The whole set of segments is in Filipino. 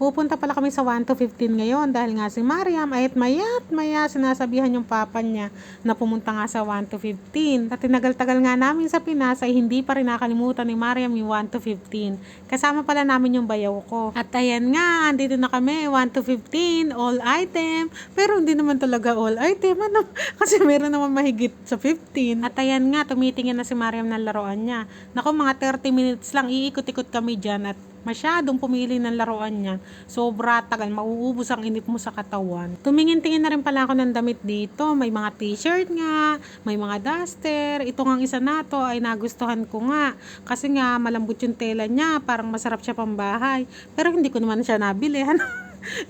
Pupunta pala kami sa 1 to 15 ngayon dahil nga si Mariam ay mayat maya sinasabihan yung papa niya na pumunta nga sa 1 to 15. At tinagal-tagal nga namin sa Pinas ay hindi pa rin nakalimutan ni Mariam yung 1 to 15. Kasama pala namin yung bayaw ko. At ayan nga, andito na kami 1 to 15, all item. Pero hindi naman talaga all item. Ano? Kasi meron naman mahigit sa 15. At ayan nga, tumitingin na si Mariam ng laruan niya. Naku, mga 30 minutes lang, iikot-ikot kami dyan at masyadong pumili ng laruan niya. Sobra tagal, mauubos ang inip mo sa katawan. Tumingin-tingin na rin pala ako ng damit dito. May mga t-shirt nga, may mga duster. Ito nga isa na to ay nagustuhan ko nga. Kasi nga malambot yung tela niya, parang masarap siya pambahay. Pero hindi ko naman siya nabili. Ano?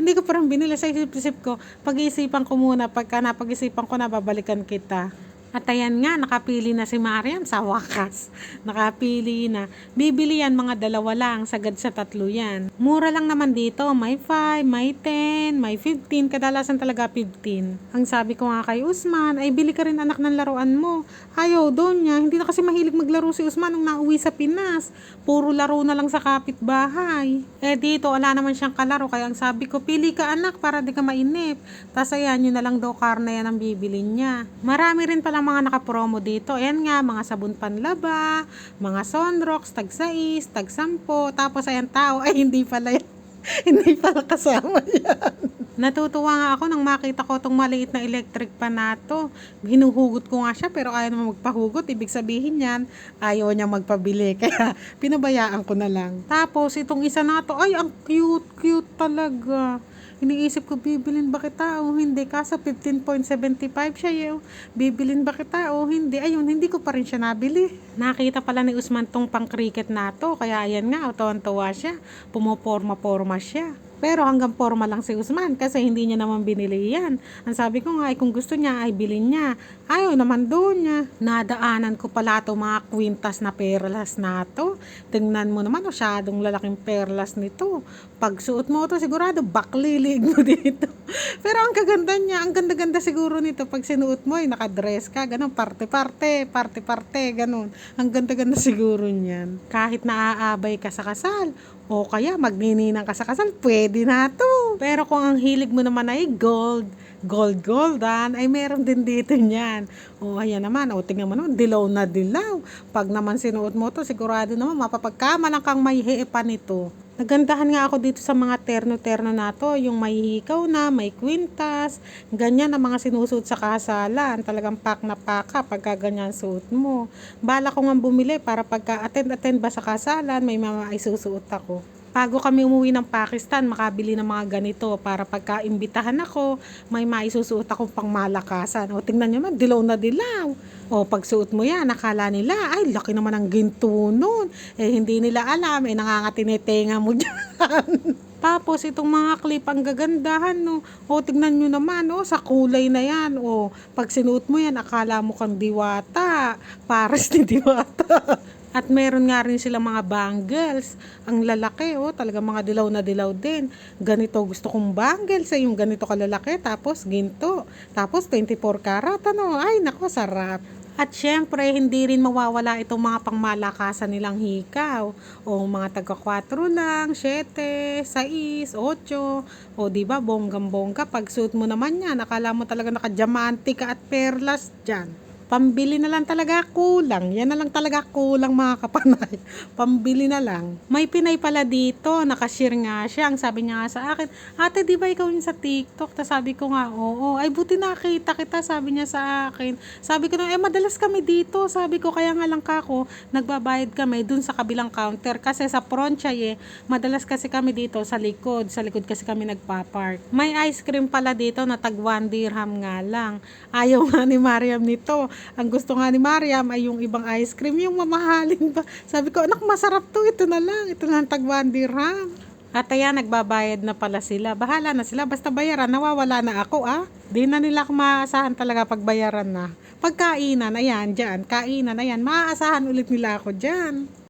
hindi ko parang binili sa isip-isip ko. Pag-iisipan ko muna, pagka napag-isipan ko na, babalikan kita. At ayan nga, nakapili na si Mariam sa wakas. Nakapili na. Bibili yan mga dalawa lang, sagad sa tatlo yan. Mura lang naman dito, may 5, may 10, may 15, kadalasan talaga 15. Ang sabi ko nga kay Usman, ay bili ka rin anak ng laruan mo. Ayaw doon niya, hindi na kasi mahilig maglaro si Usman nung nauwi sa Pinas. Puro laro na lang sa kapitbahay. Eh dito, wala naman siyang kalaro, kaya ang sabi ko, pili ka anak para di ka mainip. Tapos ayan, yun na lang daw karne yan ang bibili niya. Marami rin pala mga nakapromo dito. Ayan nga, mga sabon panlaba, mga sunrocks, tag 6, tag 10. Tapos ayan tao, ay hindi pala yan. hindi pala kasama yan. Natutuwa nga ako nang makita ko itong maliit na electric pan na to. Hinuhugot ko nga siya pero ayaw naman magpahugot. Ibig sabihin yan, ayaw niya magpabili. Kaya pinabayaan ko na lang. Tapos itong isa na to, ay ang cute, cute talaga. Iniisip ko, bibilin ba kita o hindi? Kaso 15.75 siya yung bibilin ba kita o hindi? Ayun, hindi ko pa rin siya nabili. Nakita pala ni Usman tong pang cricket na to. Kaya ayan nga, tuwan-tuwa siya. Pumoporma-porma siya. Pero hanggang forma lang si Usman kasi hindi niya naman binili yan. Ang sabi ko nga ay kung gusto niya ay bilhin niya. Ayaw naman doon niya. Nadaanan ko pala to mga kwintas na perlas na to. Tingnan mo naman masyadong lalaking perlas nito. Pag suot mo to sigurado baklilig mo dito. Pero ang kaganda niya, ang ganda-ganda siguro nito pag sinuot mo ay nakadress ka, ganun, parte-parte, parte-parte, ganun. Ang ganda-ganda siguro niyan. Kahit naaabay ka sa kasal, o kaya magnininang ka sa kasal, pwede na to. Pero kung ang hilig mo naman ay gold, gold goldan, ay meron din dito niyan. O ayan naman, o tingnan mo naman, dilaw na dilaw. Pag naman sinuot mo to, sigurado naman mapapagkamalang kang may pa nito. Nagandahan nga ako dito sa mga terno-terno na to, yung may hikaw na, may kwintas, ganyan ang mga sinusuot sa kasalan. Talagang pak na paka pagka ganyan suot mo. Bala ko nga bumili para pagka attend-attend ba sa kasalan, may mga isusuot ako. Bago kami umuwi ng Pakistan, makabili ng mga ganito para pagka imbitahan ako, may maisusuot akong pangmalakasan. O tingnan nyo man, dilaw na dilaw. O pag suot mo yan, nakala nila, ay laki naman ang ginto nun. Eh hindi nila alam, eh nangangatinitenga mo dyan. Tapos itong mga clip ang gagandahan no. O tignan nyo naman oh, sa kulay na yan. O pag sinuot mo yan, akala mo kang diwata. Pares ni diwata. At meron nga rin silang mga bangles. Ang lalaki, oh, talaga mga dilaw na dilaw din. Ganito gusto kong bangles, eh, yung ganito kalalaki, tapos ginto. Tapos 24 karat, ano, ay nako, sarap. At syempre, hindi rin mawawala itong mga pangmalakasan nilang hikaw. O mga taga 4 lang, 7, 6, 8. O di ba bonggang-bongga. Pag suit mo naman yan, akala mo talaga naka-diamante ka at perlas dyan. Pambili na lang talaga kulang. Yan na lang talaga kulang mga kapanay. Pambili na lang. May Pinay pala dito. Nakashare nga siya. Ang sabi niya nga sa akin, ate di ba ikaw yun sa TikTok? Tapos sabi ko nga, oo. Ay buti nakita kita. Sabi niya sa akin. Sabi ko eh madalas kami dito. Sabi ko, kaya nga lang kako, nagbabayad kami dun sa kabilang counter. Kasi sa Pronchay eh, madalas kasi kami dito sa likod. Sa likod kasi kami nagpa-park. May ice cream pala dito na tag 1 dirham nga lang. Ayaw nga ni Mariam nito ang gusto nga ni Mariam ay yung ibang ice cream, yung mamahalin ba. Sabi ko, anak, masarap to. Ito na lang. Ito na lang tagwan dirham. At ayan, nagbabayad na pala sila. Bahala na sila. Basta bayaran, nawawala na ako ah. Di na nila ako maasahan talaga pag bayaran na. Pagkainan, ayan, dyan. Kainan, ayan. Maaasahan ulit nila ako dyan.